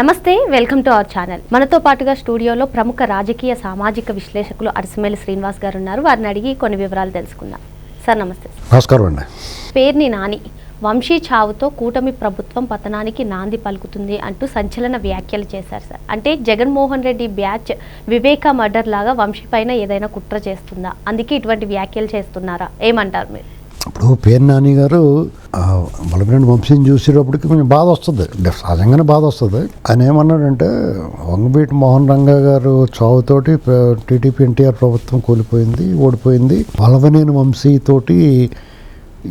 నమస్తే welcome to our channel. మనతో పాటుగా స్టూడియోలో ప్రముఖ రాజకీయ సామాజిక విశ్లేషకులు అరసమేలి శ్రీనివాస్ గారు ఉన్నారు. వారిని అడిగి కొన్ని వివరాలు తెలుసుకుందాం. సార్ నమస్తే. నమస్కారం అండి. పేర్ని నాని. వంశీ చావుతో కూటమి ప్రభుత్వం పతనానికి నాంది పలుకుతుంది అంటూ సంచలన వ్యాఖ్యలు చేశారు సార్. అంటే జగన్మోహన్ రెడ్డి బ్యాచ్ వివేక మర్డర్ లాగా వంశీ పైన ఏదైనా కుట్ర చేస్తుందా? అందుకే ఇటువంటి వ్యాఖ్యలు చేస్తున్నారా? ఏమంటారు మీరు? ఇప్పుడు పేరు నాని గారు బలమైన వంశీని చూసేటప్పటికి కొంచెం బాధ వస్తుంది. సహజంగానే బాధ వస్తుంది. ఆయన ఏమన్నాడంటే వంగబీటి మోహన్ రంగా గారు చావుతోటి టీడీపీ ఎన్టీఆర్ ప్రభుత్వం కూలిపోయింది ఓడిపోయింది. బలవనేని వంశీతోటి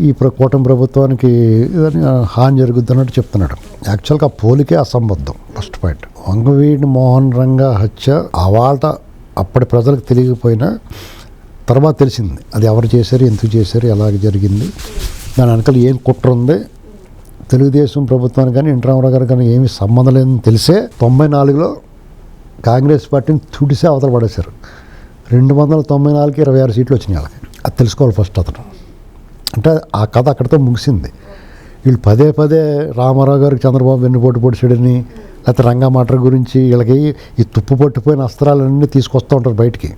ఈ కూటమి ప్రభుత్వానికి ఇదని హాని జరుగుద్ది అన్నట్టు చెప్తున్నాడు. యాక్చువల్గా ఆ పోలికే అసంబద్ధం ఫస్ట్ పాయింట్. వంగవీడి మోహన్ రంగా హత్య అవాట అప్పటి ప్రజలకు తెలియకపోయినా తర్వాత తెలిసింది. అది ఎవరు చేశారు ఎందుకు చేశారు ఎలాగ జరిగింది. దాని వెనకాల ఏం కుట్ర ఉంది? తెలుగుదేశం ప్రభుత్వానికి కానీ ఎన్టీ గారు కానీ ఏమీ సంబంధం లేదని తెలిసే తొంభై నాలుగులో కాంగ్రెస్ పార్టీని తుడిసే అవతల పడేశారు. రెండు వందల తొంభై నాలుగుకి ఇరవై ఆరు సీట్లు వచ్చినాయి వాళ్ళకి. అది తెలుసుకోవాలి ఫస్ట్ అతను. అంటే ఆ కథ అక్కడితో ముగిసింది. వీళ్ళు పదే పదే రామారావు గారికి చంద్రబాబు వెన్నుపోటు పొడిచాడని లేకపోతే రంగా మాటర్ గురించి వీళ్ళకి ఈ తుప్పు పట్టిపోయిన అస్త్రాలన్నీ తీసుకొస్తూ ఉంటారు బయటికి.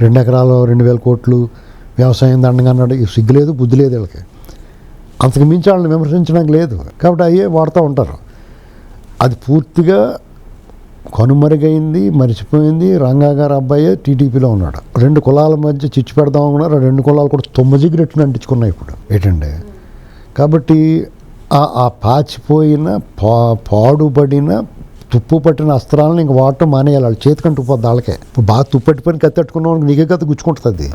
రెండు ఎకరాలు రెండు వేల కోట్లు వ్యవసాయం దండగా అన్నాడు. సిగ్గు లేదు బుద్ధి లేదు వీళ్ళకి. అంతకు మించి వాళ్ళని విమర్శించడానికి లేదు. కాబట్టి అయ్యే వాడుతూ ఉంటారు. అది పూర్తిగా కనుమరుగైంది మర్చిపోయింది. రంగా గారు అబ్బాయే టీడీపీలో ఉన్నాడు. రెండు కులాల మధ్య చిచ్చు పెడదాం అనుకున్నారు. రెండు కులాలు కూడా తొమ్మిదిగిరెట్టును అంటించుకున్నాయి ఇప్పుడు. ఏంటండి కాబట్టి ఆ పాచిపోయిన పా పాడుబడిన తుప్పు పట్టిన అస్త్రాలను ఇంక వాడటం మానేయాలి. వాళ్ళ చేతికంటూ పోద్ది వాళ్ళకే. ఇప్పుడు బాగా తుప్పట్టిపోయిన కత్తి తట్టుకున్న వాళ్ళకి నీకే కత్తి గుచ్చుకుంటుంది.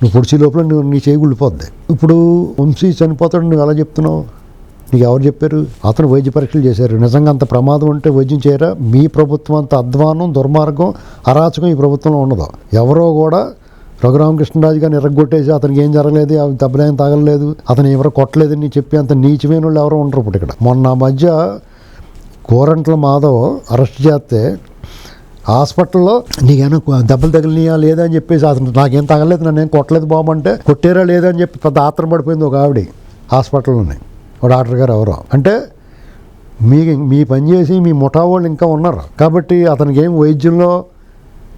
నువ్వు పొడిచి లోపల నువ్వు నీ చేయి గుళ్ళిపోద్ది. ఇప్పుడు వంశీ చనిపోతాడు నువ్వు ఎలా చెప్తున్నావు? నీకు ఎవరు చెప్పారు? అతను వైద్య పరీక్షలు చేశారు. నిజంగా అంత ప్రమాదం ఉంటే వైద్యం చేయరా? మీ ప్రభుత్వం అంత అధ్వానం దుర్మార్గం అరాచకం ఈ ప్రభుత్వంలో ఉండదు. ఎవరో కూడా రఘురామకృష్ణరాజు గారిని ఎర్రగొట్టేసి అతనికి ఏం జరగలేదు దెబ్బలేం తగలలేదు అతను ఎవరో కొట్టలేదని చెప్పి అంత నీచమైన వాళ్ళు ఎవరో ఉండరు ఇప్పుడు ఇక్కడ. మొన్న మధ్య కోరంట్ల మాధవ్ అరెస్ట్ చేస్తే హాస్పిటల్లో నీకేమైనా దెబ్బలు తగిలినాయా లేదా అని చెప్పేసి అతను నాకేం తగలేదు నన్ను ఏం కొట్టలేదు బాబు అంటే కొట్టారా లేదా అని చెప్పి పెద్ద ఆత్రం పడిపోయింది ఒక ఆవిడ హాస్పిటల్లోనే. ఒక డాక్టర్ గారు ఎవరో. అంటే మీ మీ పని చేసి మీ ముఠా వాళ్ళు ఇంకా ఉన్నారు. కాబట్టి అతనికి ఏం వైద్యంలో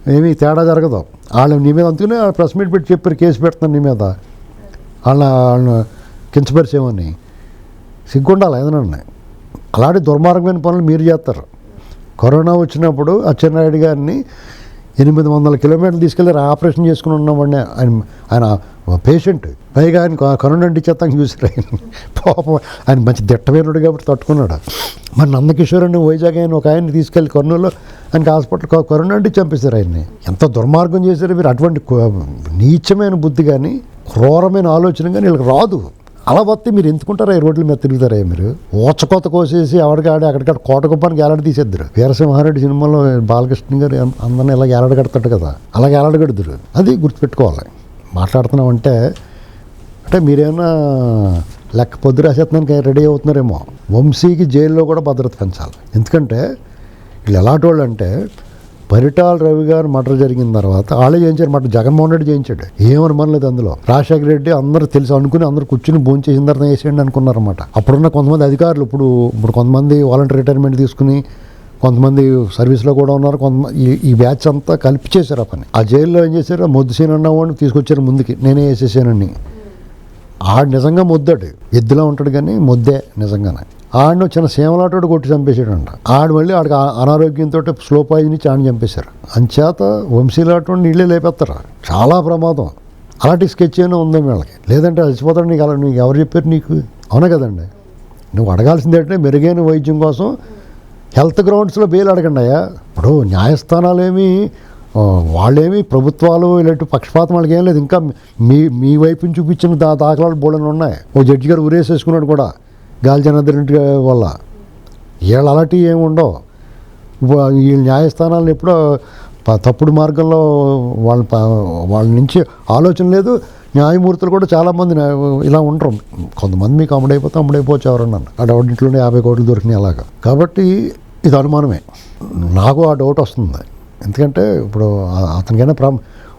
ఏమీ తేడా జరగదు. వాళ్ళు నీ మీద అందుకనే ప్రెస్ మీట్ పెట్టి చెప్పారు కేసు పెడుతున్నాను నీ మీద. వాళ్ళ వాళ్ళని కించపరిచేమని సిగ్గుండాలి ఏదన్నా అలాంటి దుర్మార్గమైన పనులు మీరు చేస్తారు. కరోనా వచ్చినప్పుడు అచ్చెన్నాయుడు గారిని ఎనిమిది వందల కిలోమీటర్లు తీసుకెళ్ళి ఆపరేషన్ చేసుకుని ఉన్నామండి ఆయన ఆయన పేషెంట్. పైగా ఆయన కరోనా అండి చేస్తాం చూసారు ఆయన. పాపం ఆయన మంచి దిట్టమైనడు కాబట్టి తట్టుకున్నాడు. మరి నందకిషోర్ అని వైజాగ్ ఆయన ఒక ఆయన్ని తీసుకెళ్ళి కర్నూలులో ఆయనకి హాస్పిటల్ కరోనా అంటి చంపేశారు ఆయన్ని. ఎంత దుర్మార్గం చేశారు మీరు అటువంటి నీచమైన బుద్ధి కానీ క్రూరమైన ఆలోచన కానీ వీళ్ళకి రాదు. అలా వస్తే మీరు ఎందుకుంటారా? ఈ రోడ్ల మీద తిరుగుతారా మీరు? ఓచకోత కోసేసి ఎవరికాడి అక్కడికాడ కోట గొప్పానికి ఏలాడ తీసేద్దరు. వీరసింహారెడ్డి సినిమాలో బాలకృష్ణ గారు అందరిని ఇలా ఏలాడ కడతాడు కదా. అలాగే ఏలాడ కడుతురు. అది గుర్తుపెట్టుకోవాలి. మాట్లాడుతున్నామంటే అంటే మీరేమన్నా లెక్క పొద్దు రాసేస్తున్నానికి రెడీ అవుతున్నారేమో. వంశీకి జైల్లో కూడా భద్రత పెంచాలి. ఎందుకంటే వీళ్ళు ఎలాంటి వాళ్ళు అంటే పరిటాల రవి గారు మటర్ జరిగిన తర్వాత వాళ్ళే చేయించారు మటర్ జగన్మోహన్ రెడ్డి చేయించాడు. ఏమని మనలేదు అందులో. రాజశేఖర రెడ్డి అందరూ తెలుసు అనుకుని అందరు కూర్చుని భోజనం చేసిన తర్వాత వేసేయండి అనుకున్నారన్నమాట. అప్పుడున్న కొంతమంది అధికారులు ఇప్పుడు ఇప్పుడు కొంతమంది వాలంటీర్ రిటైర్మెంట్ తీసుకుని కొంతమంది సర్వీస్లో కూడా ఉన్నారు కొంతమంది ఈ- బ్యాచ్ అంతా కలిపి చేశారు ఆ పని. ఆ జైల్లో ఏం చేశారు? మొద్దుసీన్ అన్నవాడిని తీసుకొచ్చారు ముందుకి. నేనే వేసేసానని. ఆడు నిజంగా ముద్దాడు. ఎద్దులా ఉంటాడు కానీ ముద్దే నిజంగానే. ఆడిని చిన్న సేమలాటోడు కొట్టి చంపేశాడంట. ఆడు మళ్ళీ ఆడికి అనారోగ్యంతో స్లో పాయిజన్ ఇచ్చి ఆడిని చంపేశారు. అంచేత వంశీలాటోడు నీళ్ళే లేపేస్తారు చాలా ప్రమాదం. అలాంటి స్కెచ్ అయినా ఉంది వీళ్ళకి? లేదంటే అలసిపోతాడు నీకు అలా నీకు ఎవరు చెప్పారు నీకు? అవునా కదండి? నువ్వు అడగాల్సింది ఏంటంటే మెరుగైన వైద్యం కోసం హెల్త్ గ్రౌండ్స్లో బెయిల్ అడగండి అయ్యా. ఇప్పుడు న్యాయస్థానాలేమి వాళ్ళేమి ప్రభుత్వాలు ఇలాంటి పక్షపాతం వాళ్ళకి ఏం లేదు. ఇంకా మీ మీ వైపు నుంచి చూపించిన దా దాఖలాలు బోళ్ళని ఉన్నాయి. ఓ జడ్జి గారు ఉరేసేసుకున్నాడు కూడా. గాలి జనార్దన్ రెడ్డి వల్ల. వీళ్ళు అలాంటివి ఏమి ఉండవు. వా- న్యాయస్థానాలను ఎప్పుడో తప్పుడు మార్గంలో వాళ్ళ వాళ్ళ నుంచి ఆలోచన లేదు. న్యాయమూర్తులు కూడా చాలామంది ఇలా ఉండరు. కొంతమంది మీకు అమ్ముడైపోతే అమ్ముడైపోవచ్చు ఎవరన్నాను ఆ డౌట్ ఇంట్లోనే యాభై కోట్లు దొరికినాయి అలాగా. కాబట్టి ఇది అనుమానమే. నాకు ఆ డౌట్ వస్తుంది. ఎందుకంటే ఇప్పుడు అతనికైనా ప్రా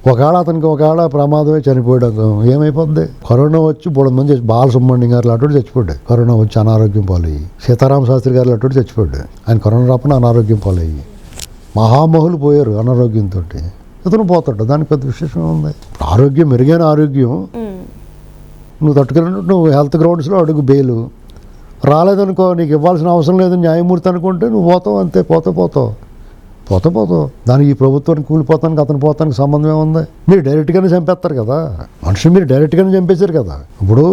ఒకవేళ అతనికి ఒకవేళ ప్రమాదమే చనిపోయాడు ఏమైపోద్ది? కరోనా వచ్చి బోడు మంది బాలసుబ్రహ్మణ్యం గారు అటు చచ్చిపోయాడు. కరోనా వచ్చి అనారోగ్యం పాలయ్యి. సీతారామ శాస్త్రి గారు అటు చచ్చిపోయాడు. ఆయన కరోనా రాకుండా అనారోగ్యం పాలయ్యి. మహామహులు పోయారు అనారోగ్యంతో ఇతను పోతాడు. దానికి పెద్ద విశేషం ఉంది ఆరోగ్యం మెరుగైన ఆరోగ్యం. నువ్వు తట్టుకున్నట్టు నువ్వు హెల్త్ గ్రౌండ్స్లో అడుగు బెయిలు రాలేదనుకో నీకు ఇవ్వాల్సిన అవసరం లేదు న్యాయమూర్తి అనుకుంటే నువ్వు పోతావు అంతే పోతే పోతావు. పోతే పోతావు దానికి ఈ ప్రభుత్వానికి కూలిపోతానికి అతను పోతానికి సంబంధం ఏముంది? మీరు డైరెక్ట్గానే చంపేస్తారు కదా. మనుషులు మీరు డైరెక్ట్గానే చంపేశారు కదా. ఇప్పుడు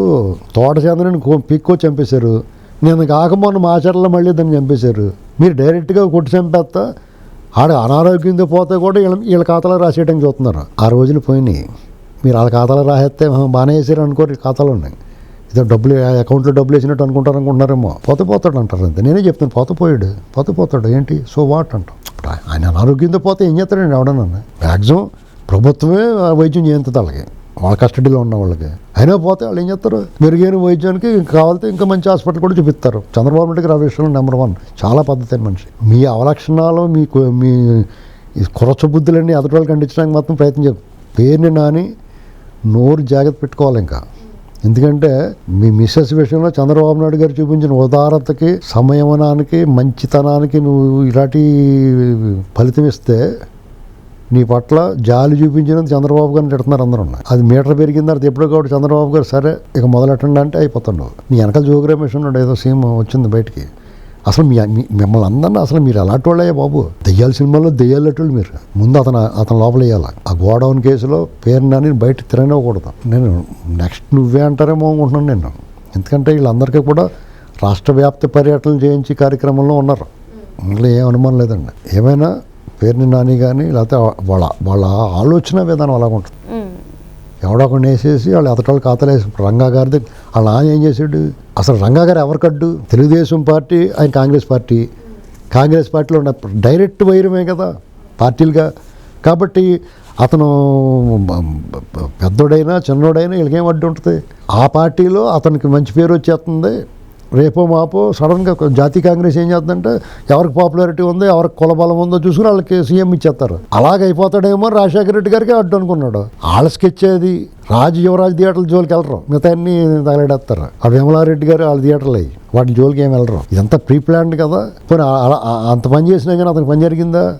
తోట చంద్రని పిక్కో చంపేశారు. నేను కాకమొన్న మాచర్లో మళ్ళీ దాన్ని చంపేశారు. మీరు డైరెక్ట్గా కొట్టి చంపేస్తా ఆడ అనారోగ్యంతో పోతే కూడా వీళ్ళ వీళ్ళ ఖాతాలో రాసేయడానికి చూస్తున్నారు. ఆ రోజులు పోయినాయి. మీరు వాళ్ళ ఖాతాలో రాసేస్తే బాగానే వేసారు అనుకోరు ఖాతాలో ఉన్నాయి. ఇదో డబ్బులు అకౌంట్లో డబ్బులు వేసినట్టు అనుకుంటారు అనుకుంటున్నారేమో. పోతే పోతాడు అంటారు అంతే. నేనే చెప్తాను పోతే పోయాడు పోతే పోతాడు. ఏంటి? సో వాట్ అంటాం. అనమాట ఆయన అనారోగ్యంతో పోతే ఏం చేస్తాడండి ఎవడన్నా మ్యాక్సిమం ప్రభుత్వమే వైద్యం చేయించదు వాళ్ళకి. వాళ్ళ కస్టడీలో ఉన్న వాళ్ళకి. అయినా పోతే వాళ్ళు ఏం చేస్తారు? మెరుగైన వైద్యానికి ఇంకా కావాలితే ఇంకా మంచి హాస్పిటల్ కూడా చూపిస్తారు. చంద్రబాబు నాయుడు గారు ఆ విషయంలో నెంబర్ వన్. చాలా పద్ధతి మనిషి. మీ అవలక్షణాలు మీ మీ కొరచ బుద్ధులన్నీ ఎదుటి వాళ్ళకి అందించడానికి మాత్రం ప్రయత్నం చేయాలి పేరుని నాని నోరు జాగ్రత్త పెట్టుకోవాలి ఇంకా. ఎందుకంటే మీ మిస్సెస్ విషయంలో చంద్రబాబు నాయుడు గారు చూపించిన ఉదారతకి సంయమనానికి మంచితనానికి నువ్వు ఇలాంటి ఫలితం ఇస్తే నీ పట్ల జాలి చూపించినందుకు చంద్రబాబు గారిని తిడుతున్నారు అందరూ అది మీటర్ పెరిగిన తర్వాత ఎప్పుడో కాబట్టి చంద్రబాబు గారు సరే ఇక మొదలెట్టండి అంటే అయిపోతుండవు నీ వెనకాల జోగి రమేష్ ఉన్నాడు ఏదో సీమ్ వచ్చింది బయటికి. అసలు మీ మిమ్మల్ని అందరినీ అసలు మీరు అలాంటి వాళ్ళే బాబు? దెయ్యాల సినిమాలో దెయ్యాలట్టులు మీరు. ముందు అతను అతను లోపల వేయాలి. ఆ గోడౌన్ కేసులో పేరు నాని బయట తిరగనివ్వకూడదు. నేను నెక్స్ట్ నువ్వే అంటారేమో అనుకుంటున్నాను నేను. ఎందుకంటే వీళ్ళందరికీ కూడా రాష్ట్ర వ్యాప్త పర్యటనలు చేయించి కార్యక్రమంలో ఉన్నారు. అందులో ఏం అనుమానం లేదండి. ఏమైనా పేరుని నాని కానీ లేకపోతే వాళ్ళ వాళ్ళ ఆలోచన విధానం అలాగ ఉంటుంది. ఉమ్, ఎవడో ఒకడిని వేసేసి వాళ్ళు ఎతటాళ్ళు ఇప్పుడు రంగా గారిది వాళ్ళ నాన్న ఏం చేశాడు? అసలు రంగా గారు ఎవరికడ్డు తెలుగుదేశం పార్టీ ఆయన కాంగ్రెస్ పార్టీ. కాంగ్రెస్ పార్టీలో ఉన్న డైరెక్ట్ వైరమే కదా పార్టీలుగా. కాబట్టి అతను పెద్దోడైనా చిన్నోడైనా వీళ్ళకేం అడ్డు ఉంటుంది ఆ పార్టీలో అతనికి మంచి పేరు వచ్చేస్తుంది. రేపో మాపో సడన్గా జాతీయ కాంగ్రెస్ ఏం చేస్తుందంటే ఎవరికి పాపులారిటీ ఉందో ఎవరికి కులబలం ఉందో చూసుకుని వాళ్ళకి సీఎం ఇచ్చేస్తారు. అలాగ అయిపోతాడేమో రాజశేఖర రెడ్డి గారికి అడ్డు అనుకున్నాడు. వాళ్ళ స్కెచ్ అది రాజు యువరాజు థియేటర్ల జోలికి వెళ్ళరు. మిగతా అన్ని తగలడేస్తారు. ఆ విమలారెడ్డి గారు వాళ్ళ థియేటర్లు అయ్యి వాటి జోలికి ఏం వెళ్ళరు. ఇదంతా ప్రీ ప్లాన్డ్ కదా. పోనీ అంత పని చేసినా కానీ అతనికి పని జరిగిందా?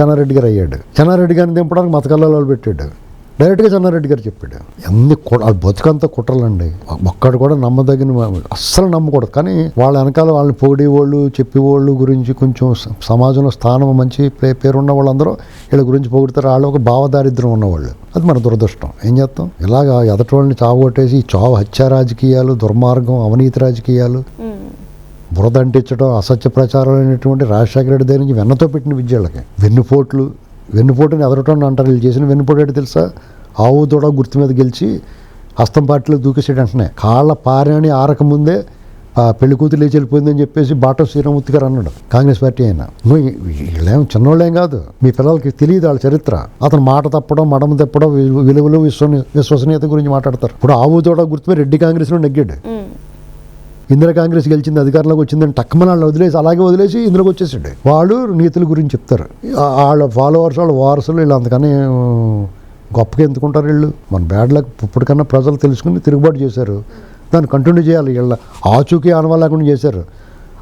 చెన్నారెడ్డి గారు అయ్యాడు. చెన్నారెడ్డి గారిని దింపడానికి మతకల్లలో పెట్టాడు. డైరెక్ట్గా చెన్నారెడ్డి గారు చెప్పాడు. ఎన్ని ఆ బతుకంతా కుట్రలండి. ఒక్కడు కూడా నమ్మదగిన అస్సలు నమ్మకూడదు. కానీ వాళ్ళ వెనకాల వాళ్ళని పొగిడేవాళ్ళు చెప్పేవాళ్ళు గురించి కొంచెం సమాజంలో స్థానం మంచి పే- పేరున్న వాళ్ళందరూ వీళ్ళ గురించి పొగిడతారు వాళ్ళు ఒక భావదారిద్ర్యం ఉన్నవాళ్ళు. అది మన దురదృష్టం. ఏం చేస్తాం? ఇలాగా ఎదటి వాళ్ళని చావగొట్టేసి చావు హత్య రాజకీయాలు దుర్మార్గం అవినీతి రాజకీయాలు బురద అంటించడం అసత్య ప్రచారం అనేటువంటి రాజశేఖర రెడ్డి దగ్గర నుంచి వెన్నతో పెట్టిన విద్యలకి. వెన్నుపోట్లు వెన్నుపోటుని ఎదరటం అంటారు. వీళ్ళు చేసిన వెన్నుపోటు తెలుసా? ఆవు దూడ గుర్తు మీద గెలిచి హస్తం పార్టీలో దూకేసాడు అంటున్నాయి కాళ్ళ పారాని ఆరక ముందే ఆ పెళ్ళి కూతురు లేచి వెళ్ళిపోయిందని చెప్పేసి బాటం శ్రీరామూర్తి గారు అన్నాడు. కాంగ్రెస్ పార్టీ అయినా. నువ్వు వీళ్ళేం చిన్నోళ్ళేం కాదు. మీ పిల్లలకి తెలియదు వాళ్ళ చరిత్ర. అతను మాట తప్పడం మడమ తప్పడం విలువలు విశ్వ విశ్వసనీయత గురించి మాట్లాడతారు. ఇప్పుడు ఆవు దూడ గుర్తు మీద రెడ్డి కాంగ్రెస్లో నెగ్గాడు. ఇందిరా కాంగ్రెస్ గెలిచింది అధికారంలోకి వచ్చిందని టక్కమని వాళ్ళు వదిలేసి అలాగే వదిలేసి ఇందులోకి వచ్చేసిండే. వాళ్ళు నీతుల గురించి చెప్తారు. వాళ్ళ ఫాలోవర్స్ వాళ్ళ వారసులు వీళ్ళు అందుకని గొప్పగా ఎందుకుంటారు వీళ్ళు? మన బ్యాడ్లకు ఇప్పటికన్నా ప్రజలు తెలుసుకుని తిరుగుబాటు చేశారు. దాన్ని కంటిన్యూ చేయాలి. వీళ్ళ ఆచూకీ ఆనవా లేకుండా చేశారు.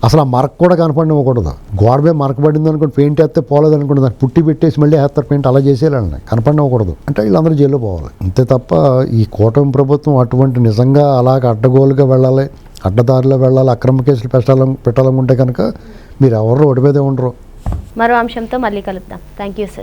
అసలు ఆ మరక కూడా కనపడివ్వకూడదు గోడమే మరకబడింది అనుకోండి పెయింట్ వేస్తే పోలేదు అనుకోండి దాన్ని పుట్టి పెట్టేసి మళ్ళీ వేస్తారు పెయింట్ అలా చేసేయాలండి కనపడివ్వకూడదు అంటే వీళ్ళందరూ జైల్లో పోవాలి. అంతే తప్ప ఈ కూటమి ప్రభుత్వం అటువంటి నిజంగా అలాగ అడ్డగోలుగా వెళ్ళాలి. అడ్డదారిలో వెళ్ళాలి అక్రమ కేసులు పెట్టాలని పెట్టాలనుకుంటే కనుక మీరు ఎవరు రోడ్డు మీదే ఉండరు. మరో అంశంతో మళ్ళీ కలుద్దాం. Thank you sir